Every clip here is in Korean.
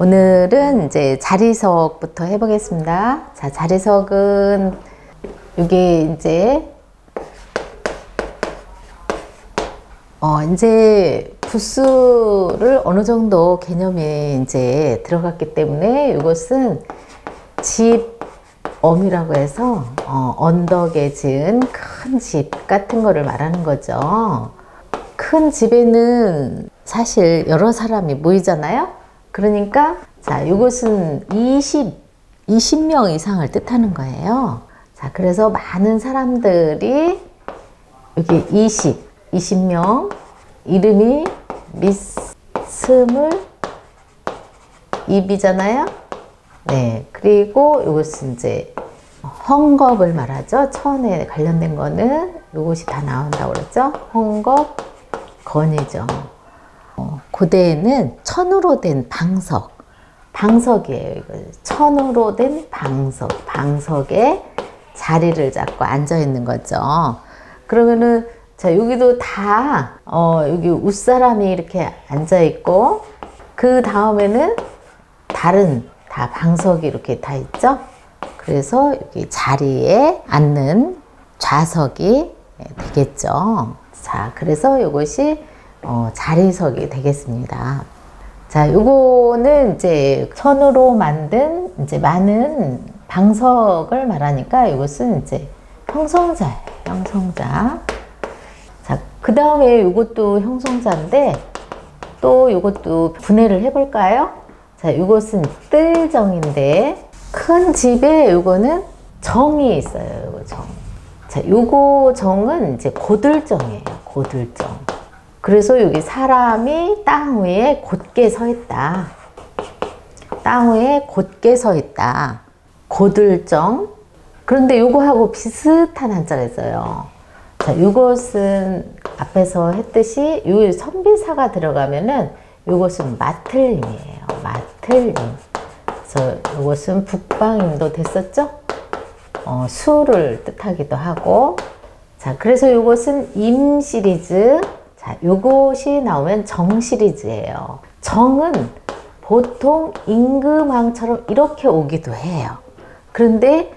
오늘은 이제 자리석부터 해보겠습니다. 자, 자리석은 이게 이제 어, 이제 부스를 어느 정도 개념이 이제 들어갔기 때문에 이것은 집 엄이라고 해서 어, 언덕에 지은 큰 집 같은 거를 말하는 거죠. 큰 집에는 사실 여러 사람이 모이잖아요. 그러니까 자, 이것은 20, 20명 이상을 뜻하는 거예요. 자, 그래서 많은 사람들이 여기 20, 20명 이름이 미스물 입이잖아요. 네. 그리고 이것은 이제 헝겊을 말하죠. 천에 관련된 거는 이것이 다 나온다고 그랬죠. 헝겊, 건이죠. 어, 고대에는 천으로 된 방석, 방석이에요. 천으로 된 방석, 방석에 자리를 잡고 앉아 있는 거죠. 그러면은 자 여기도 다 어, 여기 웃사람이 이렇게 앉아 있고 그 다음에는 다른 다 방석이 이렇게 다 있죠. 그래서 여기 자리에 앉는 좌석이 되겠죠. 자, 그래서 이것이 어, 자리석이 되겠습니다. 자, 요거는 이제 천으로 만든 이제 많은 방석을 말하니까 이것은 이제 형성자예요. 형성자. 자, 그 다음에 이것도 형성자인데 또 이것도 분해를 해볼까요? 자, 이것은 뜰정인데 큰 집에 이거는 정이 있어요. 이거 정. 자, 요거 정은 이제 고들정이에요. 고들정. 그래서 여기 사람이 땅 위에 곧게 서 있다. 땅 위에 곧게 서 있다. 고들정. 그런데 요거하고 비슷한 한자가 있어요. 자, 이것은 앞에서 했듯이 요 선비사가 들어가면은 이것은 마틀림이에요. 마틀림. 그래서 이것은 북방임도 됐었죠? 어, 수를 뜻하기도 하고. 자, 그래서 이것은 임 시리즈. 자, 요것이 나오면 정 시리즈예요. 정은 보통 임금왕처럼 이렇게 오기도 해요. 그런데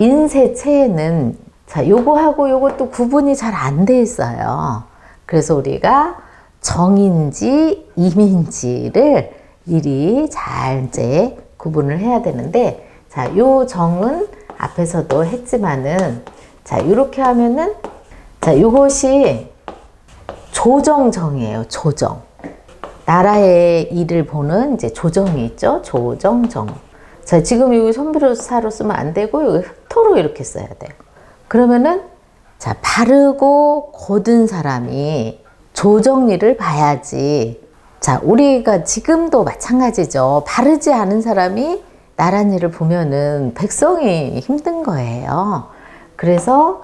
인쇄체에는 자, 요거하고 요것도 구분이 잘 안 돼 있어요. 그래서 우리가 정인지 임인지를 미리 잘 이제 구분을 해야 되는데 자, 요 정은 앞에서도 했지만은 자, 이렇게 하면은 자, 요것이 조정정이에요. 조정. 나라의 일을 보는 이제 조정이 있죠. 조정정. 자, 지금 여기 손비로사로 쓰면 안 되고 여기 흑토로 이렇게 써야 돼요. 그러면은 자, 바르고 고든 사람이 조정리를 봐야지. 자, 우리가 지금도 마찬가지죠. 바르지 않은 사람이 나란 일을 보면은 백성이 힘든 거예요. 그래서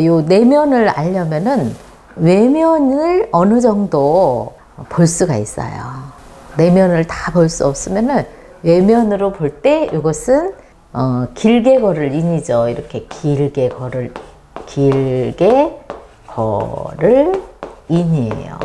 요 내면을 알려면은 외면을 어느 정도 볼 수가 있어요. 내면을 다 볼 수 없으면은 외면으로 볼 때 이것은 어, 길게 걸을 인이죠. 이렇게 길게 걸을 길게 걸을 인이에요.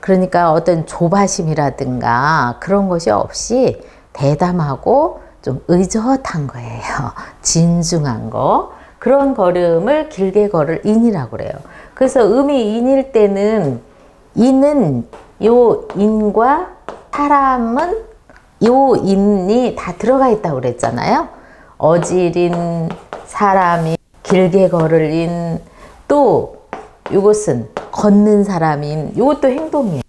그러니까 어떤 조바심이라든가 그런 것이 없이 대담하고 좀 의젓한 거예요. 진중한 거. 그런 걸음을 길게 걸을 인이라고 그래요. 그래서 음이 인일 때는 인은 요 인과 사람은 요 인이 다 들어가 있다고 그랬잖아요. 어지린 사람이 길게 걸을 인, 또 이것은 걷는 사람인, 이것도 행동이에요.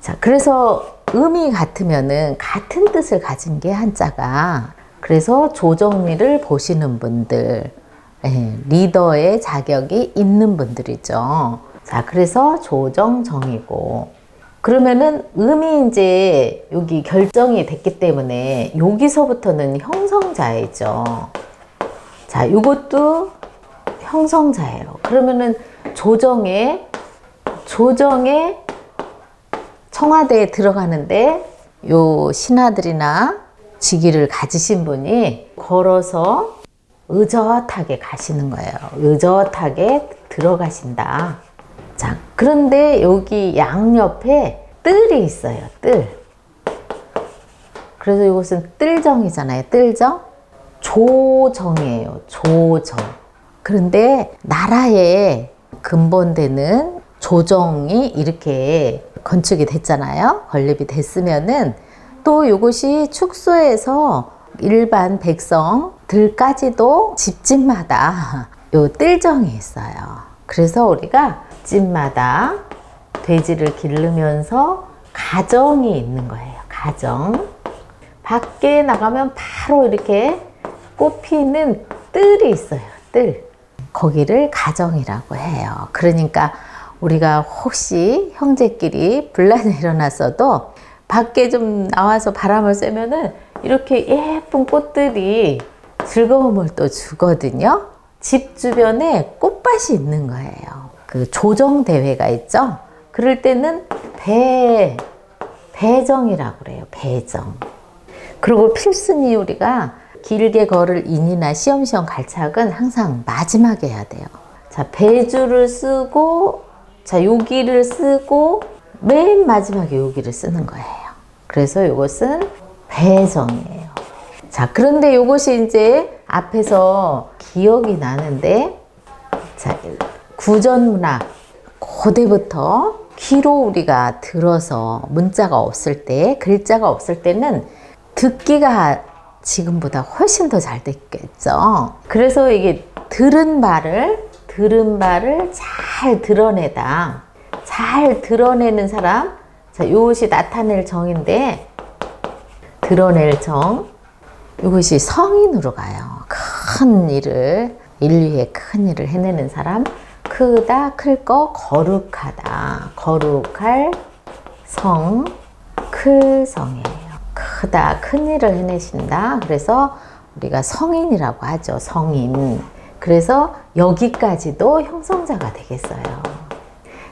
자, 그래서 음이 같으면은 같은 뜻을 가진 게 한자가. 그래서 조정리를 보시는 분들, 예, 리더의 자격이 있는 분들이죠. 자, 그래서 조정 정이고. 그러면은 음이 이제 여기 결정이 됐기 때문에 여기서부터는 형성자이죠. 자, 이것도 형성자예요. 그러면은 조정에 조정에 청와대에 들어가는데 요 신하들이나 직위를 가지신 분이 걸어서 의젓하게 가시는 거예요. 의젓하게 들어가신다. 자, 그런데 여기 양옆에 뜰이 있어요. 뜰. 그래서 이것은 뜰정이잖아요. 뜰정. 조정이에요. 조정. 그런데 나라의 근본되는 조정이 이렇게 건축이 됐잖아요. 건립이 됐으면은 또 이것이 축소해서 일반 백성 들까지도 집집마다 요 뜰정이 있어요. 그래서 우리가 집마다 돼지를 기르면서 가정이 있는 거예요. 가정. 밖에 나가면 바로 이렇게 꽃피는 뜰이 있어요. 뜰. 거기를 가정이라고 해요. 그러니까 우리가 혹시 형제끼리 분란이 일어났어도 밖에 좀 나와서 바람을 쐬면은 이렇게 예쁜 꽃들이 즐거움을 또 주거든요. 집 주변에 꽃밭이 있는 거예요. 그 조정 대회가 있죠. 그럴 때는 배 배정이라고 그래요. 배정. 그리고 필순이 우리가 길게 걸을 인이나 시험시험 갈착은 항상 마지막에 해야 돼요. 자, 배주를 쓰고, 자, 여기를 쓰고, 맨 마지막에 여기를 쓰는 거예요. 그래서 이것은 배정이에요. 자, 그런데 이것이 이제 앞에서 기억이 나는데, 자, 구전 문학, 고대부터 귀로 우리가 들어서 문자가 없을 때, 글자가 없을 때는 듣기가 지금보다 훨씬 더 잘 됐겠죠. 그래서 이게 들은 말을, 들은 말을 잘 드러내다. 잘 드러내는 사람. 자, 이것이 나타낼 정인데, 드러낼 정. 이것이 성인으로 가요. 큰 일을, 인류의 큰 일을 해내는 사람. 크다, 클 거, 거룩하다. 거룩할 성, 클 성이에요. 크다, 큰 일을 해내신다. 그래서 우리가 성인이라고 하죠. 성인. 그래서 여기까지도 형성자가 되겠어요.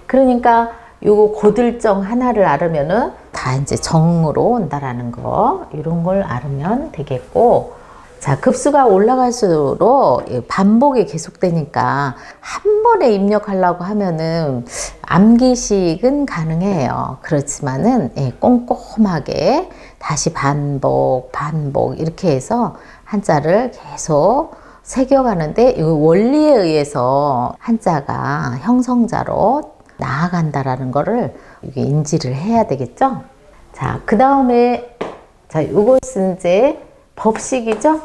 그러니까 요거 고들정 하나를 알으면은 다 이제 정으로 온다라는 거 이런 걸 알으면 되겠고 자 급수가 올라갈수록 반복이 계속되니까 한 번에 입력하려고 하면은 암기식은 가능해요. 그렇지만은 예, 꼼꼼하게 다시 반복 반복 이렇게 해서 한자를 계속 새겨가는데 이 원리에 의해서 한자가 형성자로 나아간다라는 거를 이게 인지를 해야 되겠죠. 자, 그 다음에 자, 이것은 이제 법식이죠.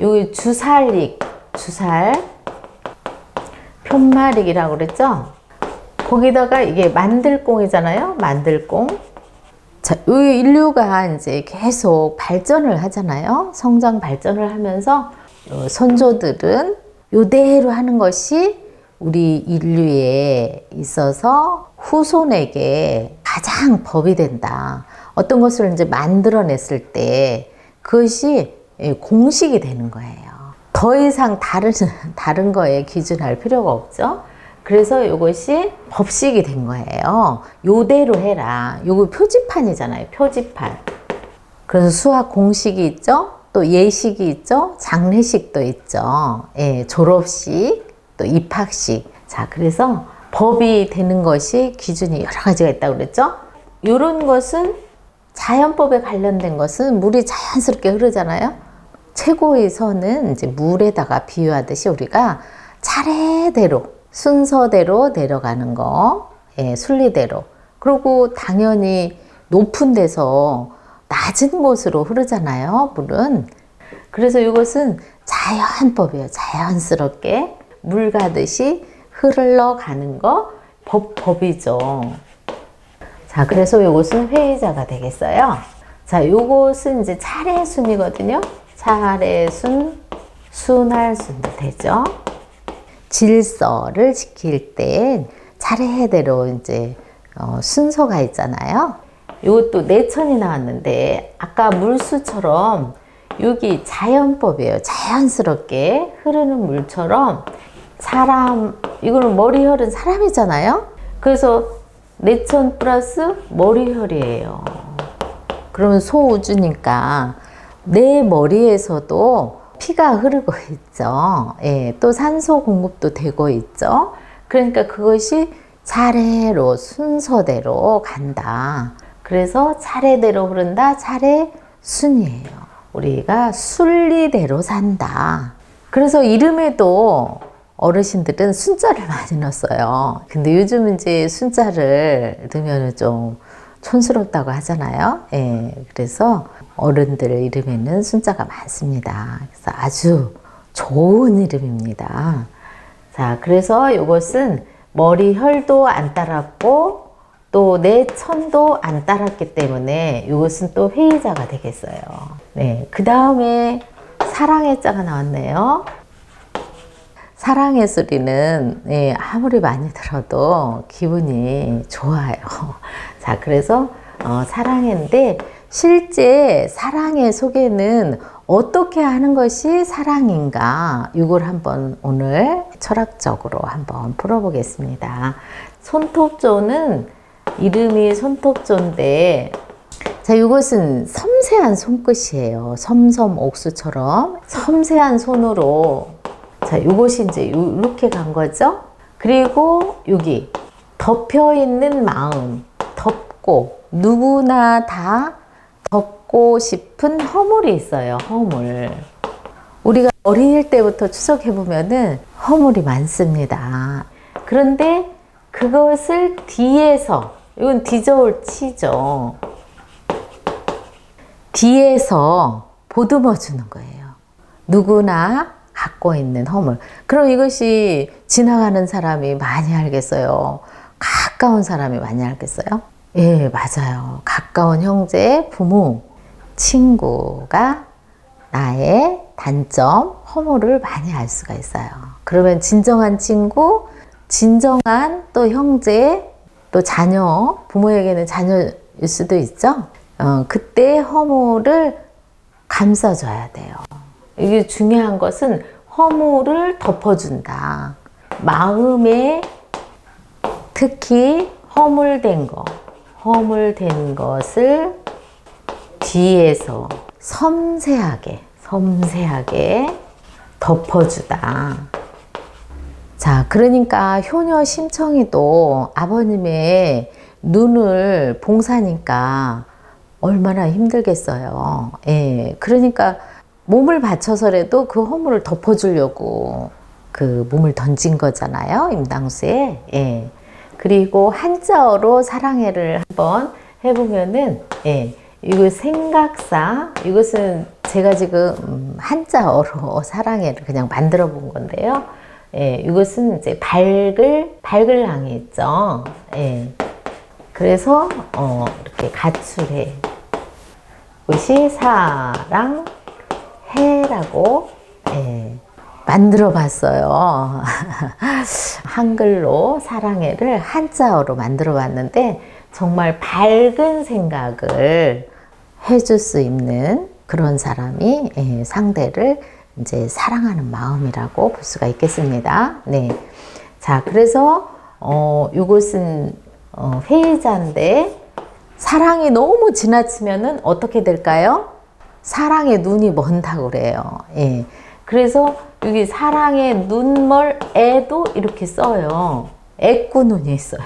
요 주살릭, 주살, 편마릭이라고 그랬죠. 거기다가 이게 만들공이잖아요. 만들공. 자, 이 인류가 이제 계속 발전을 하잖아요. 성장 발전을 하면서 어, 선조들은 요대로 하는 것이 우리 인류에 있어서 후손에게 가장 법이 된다. 어떤 것을 이제 만들어냈을 때 그것이 예, 공식이 되는 거예요. 더 이상 다른, 다른 거에 기준할 필요가 없죠. 그래서 이것이 법식이 된 거예요. 요대로 해라. 요거 표지판이잖아요. 표지판. 그래서 수학 공식이 있죠. 또 예식이 있죠. 장례식도 있죠. 예, 졸업식, 또 입학식. 자, 그래서 법이 되는 것이 기준이 여러 가지가 있다고 그랬죠. 이런 것은 자연법에 관련된 것은 물이 자연스럽게 흐르잖아요. 최고의 선은 이제 물에다가 비유하듯이 우리가 차례대로 순서대로 내려가는 거, 예, 순리대로. 그리고 당연히 높은 데서 낮은 곳으로 흐르잖아요, 물은. 그래서 이것은 자연법이에요. 자연스럽게 물 가듯이 흘러가는 거 법, 법이죠. 자, 그래서 이것은 회의자가 되겠어요. 자, 이것은 이제 차례 순이거든요. 차례 순, 순할 순도 되죠. 질서를 지킬 때 차례대로 이제 어, 순서가 있잖아요. 이것도 내천이 나왔는데 아까 물수처럼 여기 자연법이에요. 자연스럽게 흐르는 물처럼 사람 이거는 머리혈은 사람이잖아요. 그래서 내천 플러스 머리혈이에요. 그러면 소우주니까 내 머리에서도 피가 흐르고 있죠. 예, 또 산소 공급도 되고 있죠. 그러니까 그것이 차례로 순서대로 간다. 그래서 차례대로 흐른다. 차례 순이에요. 우리가 순리대로 산다. 그래서 이름에도 어르신들은 순자를 많이 넣었어요. 근데 요즘 이제 순자를 넣으면 좀 촌스럽다고 하잖아요. 예, 그래서 어른들 이름에는 순자가 많습니다. 그래서 아주 좋은 이름입니다. 자, 그래서 이것은 머리 혈도 안 따랐고 또 내 천도 안 따랐기 때문에 이것은 또 회의자가 되겠어요. 네, 그 다음에 사랑의 자가 나왔네요. 사랑의 소리는 예, 아무리 많이 들어도 기분이 좋아요. 자, 그래서 어, 사랑인데 실제 사랑의 속에는 어떻게 하는 것이 사랑인가? 이걸 한번 오늘 철학적으로 한번 풀어보겠습니다. 손톱조는 이름이 손톱조인데 자, 이것은 섬세한 손끝이에요. 섬섬 옥수처럼 섬세한 손으로 자, 이것이 이제 이렇게 간 거죠. 그리고 여기 덮여 있는 마음, 덮고 누구나 다 덮고 싶은 허물이 있어요. 허물. 우리가 어릴 때부터 추석해 보면은 허물이 많습니다. 그런데 그것을 뒤에서 이건 뒤저울 치죠. 뒤에서 보듬어 주는 거예요. 누구나 갖고 있는 허물. 그럼 이것이 지나가는 사람이 많이 알겠어요. 가까운 사람이 많이 알겠어요? 예, 맞아요. 가까운 형제, 부모, 친구가 나의 단점, 허물을 많이 알 수가 있어요. 그러면 진정한 친구, 진정한 또 형제, 또 자녀, 부모에게는 자녀일 수도 있죠. 어, 그때 허물을 감싸줘야 돼요. 이게 중요한 것은 허물을 덮어준다. 마음에 특히 허물된 거, 허물된 것을 뒤에서 섬세하게, 섬세하게 덮어주다. 자, 그러니까 효녀 심청이도 아버님의 눈을 봉사니까 얼마나 힘들겠어요. 예. 그러니까 몸을 바쳐서라도 그 허물을 덮어주려고 그 몸을 던진 거잖아요. 임당수에. 예. 그리고 한자어로 사랑해를 한번 해보면은, 예. 이거 생각사, 이것은 제가 지금 음, 한자어로 사랑해를 그냥 만들어 본 건데요. 예. 이것은 이제 밝을, 밝을 항이 있죠. 예. 그래서, 어, 이렇게 가출해. 이것이 사랑, 해라고 예, 만들어 봤어요. 한글로 사랑해를 한자어로 만들어 봤는데 정말 밝은 생각을 해줄 수 있는 그런 사람이 예, 상대를 이제 사랑하는 마음이라고 볼 수가 있겠습니다. 네. 자, 그래서 어, 이것은 어, 회의자인데 사랑이 너무 지나치면은 어떻게 될까요? 사랑의 눈이 먼다고 그래요. 예. 그래서 여기 사랑의 눈멀에도 이렇게 써요. 애꾸 눈이 있어요.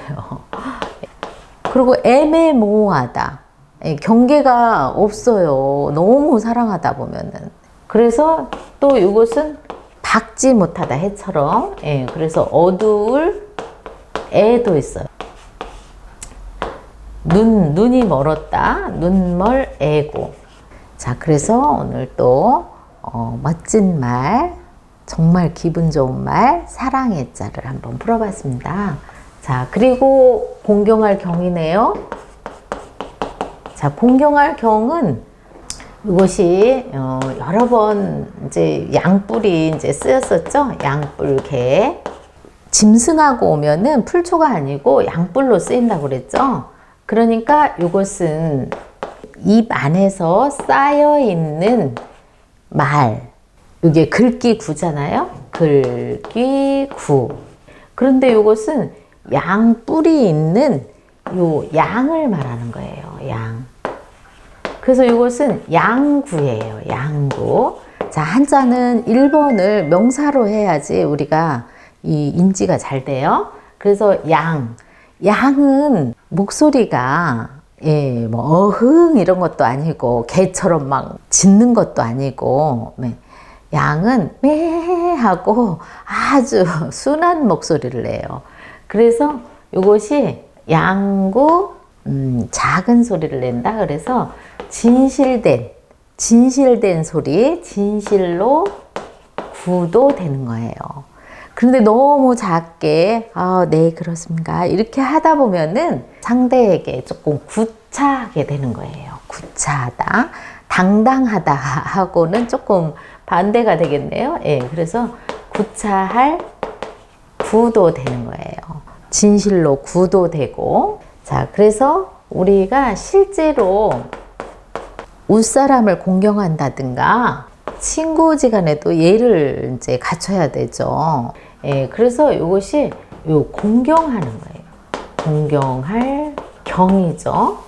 그리고 애매모호하다. 예, 경계가 없어요. 너무 사랑하다 보면은. 그래서 또 이것은 박지 못하다 해처럼. 예, 그래서 어두울 애도 있어요. 눈, 눈이 멀었다. 눈멀 애고. 자, 그래서 오늘 또 어, 멋진 말, 정말 기분 좋은 말, 사랑의 자를 한번 풀어봤습니다. 자, 그리고 공경할 경이네요. 자, 공경할 경은 이것이 어, 여러 번 이제 양뿔이 이제 쓰였었죠. 양뿔개. 짐승하고 오면은 풀초가 아니고 양뿔로 쓰인다고 그랬죠. 그러니까 이것은 입 안에서 쌓여 있는 말. 이게 글귀 구잖아요. 글귀 구. 그런데 이것은 양 뿔이 있는 요 양을 말하는 거예요. 양. 그래서 이것은 양구예요. 양구. 자, 한자는 1번을 명사로 해야지 우리가 이 인지가 잘 돼요. 그래서 양. 양은 목소리가 예, 뭐 어흥 이런 것도 아니고 개처럼 막 짖는 것도 아니고 네. 양은 매 하고 아주 순한 목소리를 내요. 그래서 이것이 양구 음, 작은 소리를 낸다. 그래서 진실된 진실된 소리, 진실로 구도 되는 거예요. 그런데 너무 작게 아, 네 그렇습니까 이렇게 하다 보면은 상대에게 조금 구차하게 되는 거예요. 구차하다, 당당하다 하고는 조금 반대가 되겠네요. 예, 그래서 구차할 구도 되는 거예요. 진실로 구도되고 자 그래서 우리가 실제로 웃사람을 공경한다든가 친구지간에도 예를 이제 갖춰야 되죠. 예, 그래서 이것이 요 공경하는 거예요. 공경할 경이죠.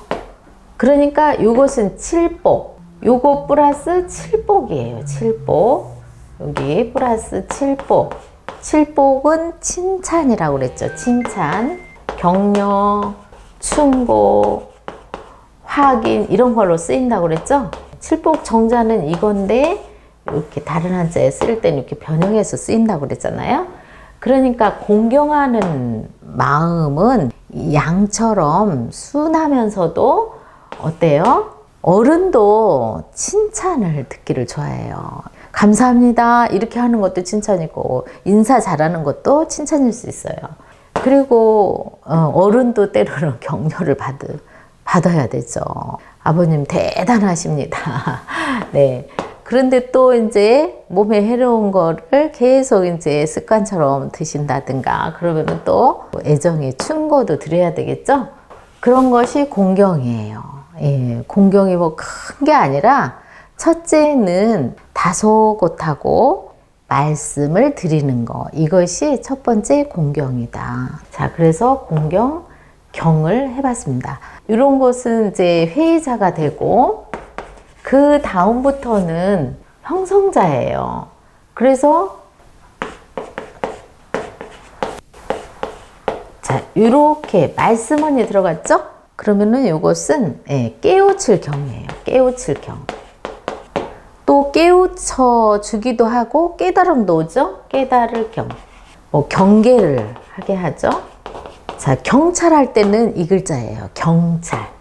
그러니까 이것은 칠복. 요거 플러스 칠복이에요. 칠복. 여기 플러스 칠복. 칠복은 칭찬이라고 그랬죠. 칭찬, 격려, 충고, 확인 이런 걸로 쓰인다고 그랬죠. 칠복 정자는 이건데 이렇게 다른 한자에 쓸 때는 이렇게 변형해서 쓰인다고 그랬잖아요. 그러니까 공경하는 마음은 양처럼 순하면서도 어때요? 어른도 칭찬을 듣기를 좋아해요. 감사합니다. 이렇게 하는 것도 칭찬이고, 인사 잘하는 것도 칭찬일 수 있어요. 그리고 어, 어른도 때로는 격려를 받, 받아야 되죠. 아버님 대단하십니다. 네. 그런데 또 이제 몸에 해로운 거를 계속 이제 습관처럼 드신다든가 그러면 또 애정의 충고도 드려야 되겠죠? 그런 것이 공경이에요. 예, 공경이 뭐 큰 게 아니라 첫째는 다소곳하고 말씀을 드리는 거. 이것이 첫 번째 공경이다. 자, 그래서 공경, 경을 해봤습니다. 이런 것은 이제 회의자가 되고, 그 다음부터는 형성자예요. 그래서 자, 이렇게 말씀원이 들어갔죠? 그러면은 이것은 예, 깨우칠 경이에요. 깨우칠 경. 또 깨우쳐 주기도 하고 깨달음도 오죠? 깨달을 경. 뭐 경계를 하게 하죠. 자, 경찰할 때는 이 글자예요. 경찰.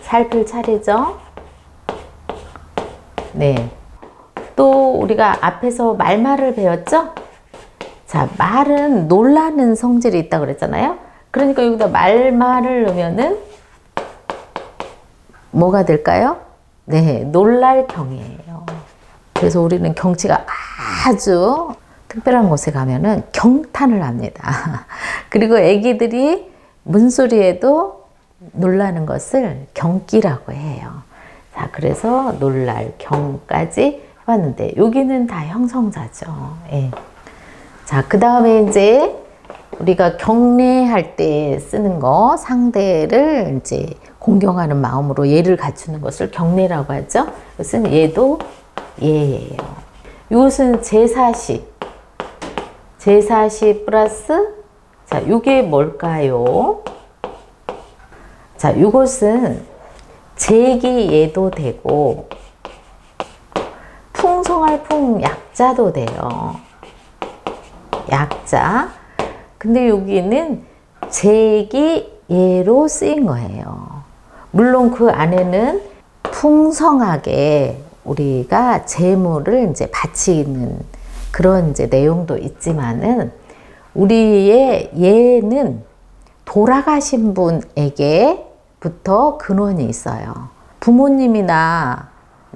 살필 차례죠? 네. 또 우리가 앞에서 말말을 배웠죠? 자, 말은 놀라는 성질이 있다고 그랬잖아요. 그러니까 여기다 말말을 넣으면은 뭐가 될까요? 네, 놀랄 경이에요. 그래서 우리는 경치가 아주 특별한 곳에 가면은 경탄을 합니다. 그리고 아기들이 문소리에도 놀라는 것을 경기라고 해요. 자, 그래서 놀랄 경까지 해봤는데 여기는 다 형성자죠. 예. 자, 그 다음에 이제 우리가 경례할 때 쓰는 거 상대를 이제 공경하는 마음으로 예를 갖추는 것을 경례라고 하죠. 이것은 예도 예예요. 이것은 제사시 제사시 플러스 자, 이게 뭘까요? 자, 이것은 제기예도 되고 풍성할 풍 약자도 돼요. 약자. 근데 여기는 제기예로 쓰인 거예요. 물론 그 안에는 풍성하게 우리가 재물을 이제 바치는 그런 이제 내용도 있지만은 우리의 예는 돌아가신 분에게 부터 근원이 있어요. 부모님이나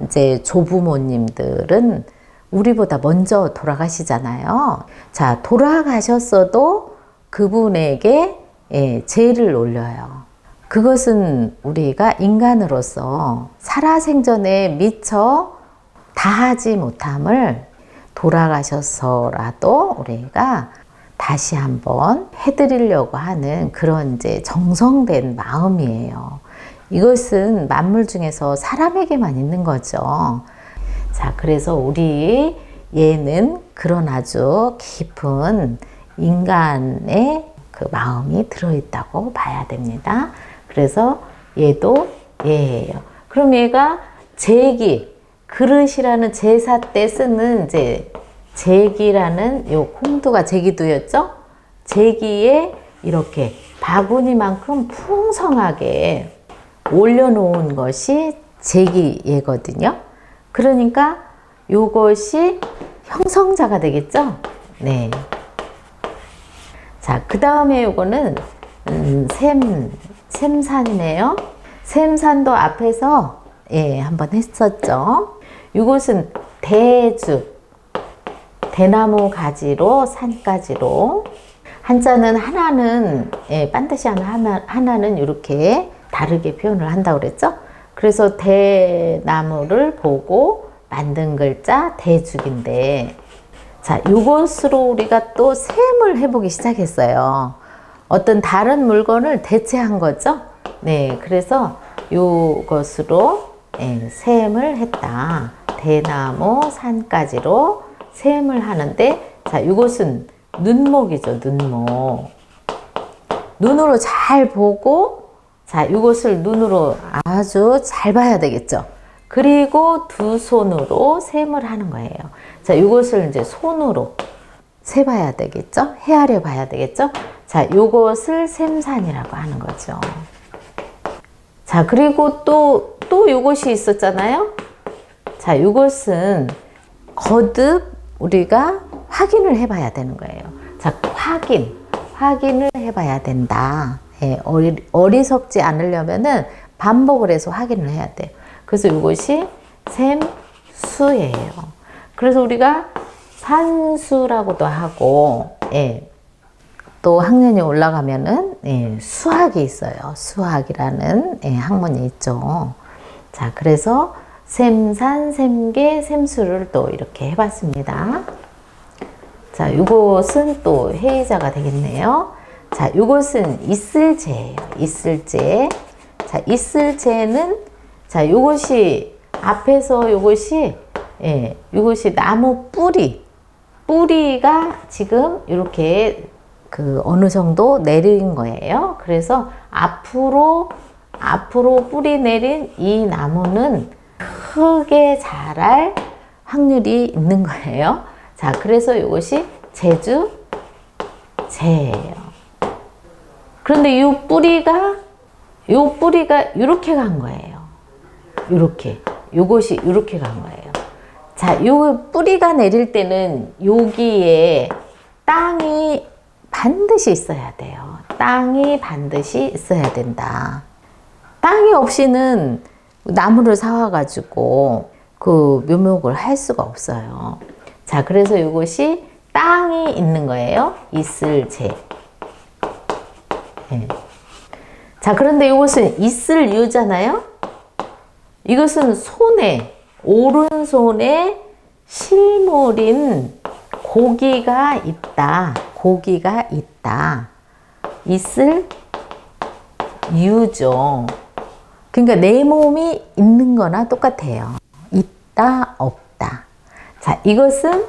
이제 조부모님들은 우리보다 먼저 돌아가시잖아요. 자, 돌아가셨어도 그분에게 예, 죄를 올려요. 그것은 우리가 인간으로서 살아생전에 미처 다하지 못함을 돌아가셔서라도 우리가 다시 한번 해드리려고 하는 그런 이제 정성된 마음이에요. 이것은 만물 중에서 사람에게만 있는 거죠. 자, 그래서 우리 얘는 그런 아주 깊은 인간의 그 마음이 들어있다고 봐야 됩니다. 그래서 얘도 얘예요. 그럼 얘가 제기, 그릇이라는 제사 때 쓰는 이제 제기라는 요 홍두가 제기두였죠? 제기에 이렇게 바구니만큼 풍성하게 올려놓은 것이 제기예거든요. 그러니까 요것이 형성자가 되겠죠? 네. 자, 그 다음에 요거는 음, 샘, 샘산이네요. 샘산도 앞에서 예, 한번 했었죠. 이곳은 대주, 대나무 가지로 산가지로 한자는 하나는 예, 반드시 하나, 하나는 이렇게 다르게 표현을 한다고 그랬죠. 그래서 대나무를 보고 만든 글자 대죽인데 자, 이것으로 우리가 또 셈을 해보기 시작했어요. 어떤 다른 물건을 대체한 거죠. 네, 그래서 이것으로 예, 셈을 했다. 대나무 산까지로 셈을 하는데, 자, 이것은 눈목이죠, 눈목. 눈으로 잘 보고, 자, 이것을 눈으로 아주 잘 봐야 되겠죠. 그리고 두 손으로 셈을 하는 거예요. 자, 이것을 이제 손으로 세 봐야 되겠죠? 헤아려 봐야 되겠죠? 자, 이것을 셈산이라고 하는 거죠. 자, 그리고 또, 또 이것이 있었잖아요? 자, 이것은 거듭 우리가 확인을 해봐야 되는 거예요. 자, 확인. 확인을 해봐야 된다. 예, 어리, 어리 석지 않으려면은 반복을 해서 확인을 해야 돼요. 그래서 이것이 샘수예요. 그래서 우리가 산수라고도 하고, 예, 또 학년이 올라가면은 예, 수학이 있어요. 수학이라는 예, 학문이 있죠. 자, 그래서 샘산, 샘계, 샘수를 또 이렇게 해봤습니다. 자, 이것은 또 해이자가 되겠네요. 자, 이것은 있을제예요. 있을제. 자, 있을제는 자, 이것이 앞에서 이것이 예, 이것이 나무 뿌리. 뿌리가 지금 이렇게 그 어느 정도 내린 거예요. 그래서 앞으로 앞으로 뿌리 내린 이 나무는 크게 자랄 확률이 있는 거예요. 자, 그래서 이것이 제주 제예요. 그런데 이 뿌리가 이 뿌리가 이렇게 간 거예요. 이렇게 이것이 이렇게 간 거예요. 자, 요 뿌리가 내릴 때는 여기에 땅이 반드시 있어야 돼요. 땅이 반드시 있어야 된다. 땅이 없이는 나무를 사와가지고 그 묘목을 할 수가 없어요. 자, 그래서 이것이 땅이 있는 거예요. 있을 제. 네. 자, 그런데 이것은 있을 유잖아요. 이것은 손에, 오른손에 실물인 고기가 있다. 고기가 있다. 있을 유죠. 그러니까 내 몸이 있는 거나 똑같아요. 있다, 없다. 자, 이것은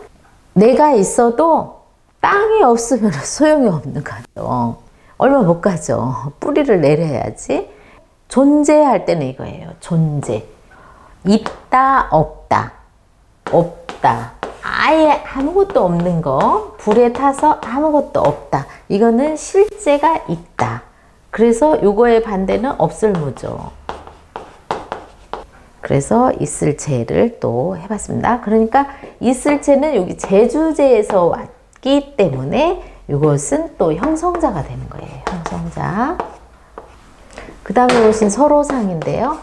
내가 있어도 땅이 없으면 소용이 없는 거죠. 얼마 못 가죠. 뿌리를 내려야지. 존재할 때는 이거예요. 존재. 있다, 없다. 없다. 아예 아무것도 없는 거. 불에 타서 아무것도 없다. 이거는 실제가 있다. 그래서 요거의 반대는 없을 무죠. 그래서 있을체를 또 해봤습니다. 그러니까 있을체는 여기 제주제에서 왔기 때문에 이것은 또 형성자가 되는 거예요. 형성자. 그 다음에 이것은 서로상인데요.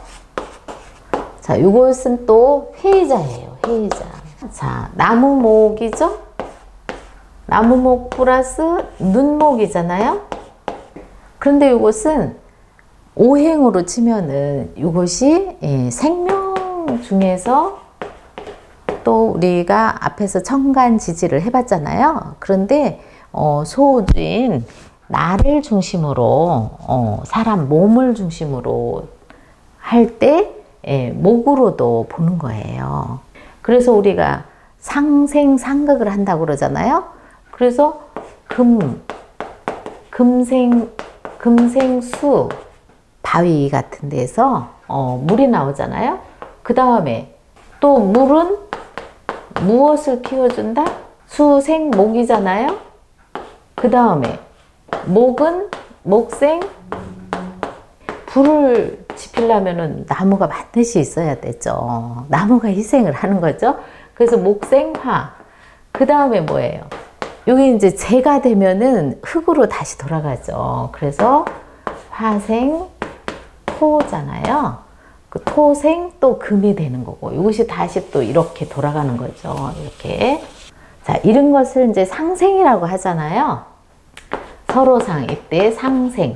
자, 이것은 또 회의자예요. 회의자. 자, 나무목이죠? 나무목 플러스 눈목이잖아요? 그런데 이것은 오행으로 치면은 이것이 예, 생명 중에서 또 우리가 앞에서 청간 지지를 해봤잖아요. 그런데 어, 소주인 나를 중심으로 어, 사람 몸을 중심으로 할때 예, 목으로도 보는 거예요. 그래서 우리가 상생상극을 한다고 그러잖아요. 그래서 금, 금생, 금생수, 바위 같은 데서 어, 물이 나오잖아요. 그 다음에 또 물은 무엇을 키워준다? 수생목이잖아요. 그 다음에 목은 목생 불을 지피려면은 나무가 반드시 있어야 되죠. 나무가 희생을 하는 거죠. 그래서 목생화. 그 다음에 뭐예요? 여기 이제 재가 되면은 흙으로 다시 돌아가죠. 그래서 화생 토잖아요. 그 토생 또 금이 되는 거고 이것이 다시 또 이렇게 돌아가는 거죠. 이렇게. 자, 이런 것을 이제 상생이라고 하잖아요. 서로상 이때 상생.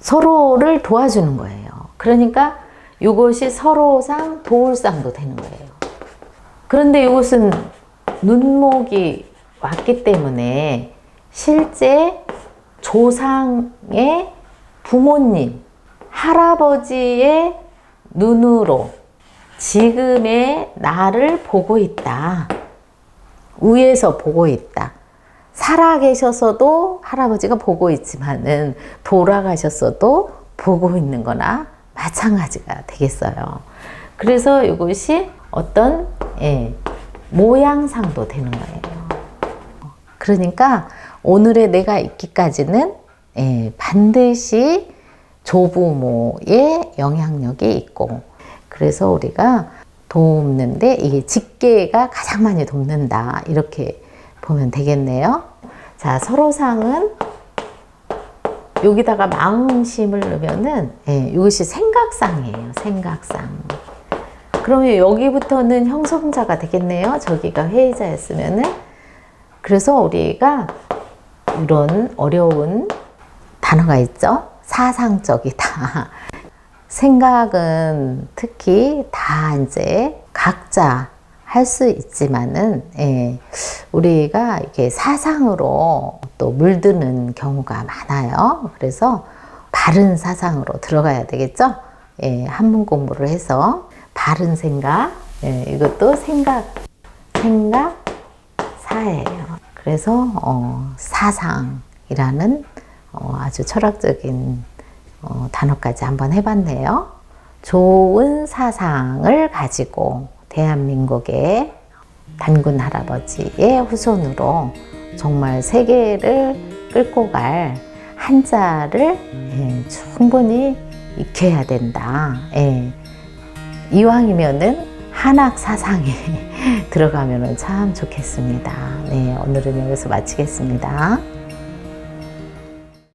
서로를 도와주는 거예요. 그러니까 이것이 서로상 도울상도 되는 거예요. 그런데 이것은 눈목이 왔기 때문에 실제 조상의 부모님, 할아버지의 눈으로 지금의 나를 보고 있다. 위에서 보고 있다. 살아 계셔서도 할아버지가 보고 있지만은 돌아가셨어도 보고 있는 거나 마찬가지가 되겠어요. 그래서 이것이 어떤 예, 모양상도 되는 거예요. 그러니까 오늘의 내가 있기까지는 예, 반드시 조부모의 영향력이 있고 그래서 우리가 돕는데 이게 직계가 가장 많이 돕는다 이렇게 보면 되겠네요. 자 서로상은 여기다가 마음심을 넣으면은 예, 이것이 생각상이에요. 생각상. 그러면 여기부터는 형성자가 되겠네요. 저기가 회의자였으면은 그래서 우리가 이런 어려운 단어가 있죠. 사상적이다. 생각은 특히 다 이제 각자 할 수 있지만은 예, 우리가 이렇게 사상으로 또 물드는 경우가 많아요. 그래서 바른 사상으로 들어가야 되겠죠. 예, 한문 공부를 해서 바른 생각, 예, 이것도 생각, 생각 사예요. 그래서 어, 사상이라는 어, 아주 철학적인 어, 단어까지 한번 해봤네요. 좋은 사상을 가지고 대한민국의 단군 할아버지의 후손으로 정말 세계를 끌고 갈 한자를 예, 충분히 익혀야 된다. 예. 이왕이면은 한학 사상에 들어가면 참 좋겠습니다. 네, 오늘은 여기서 마치겠습니다.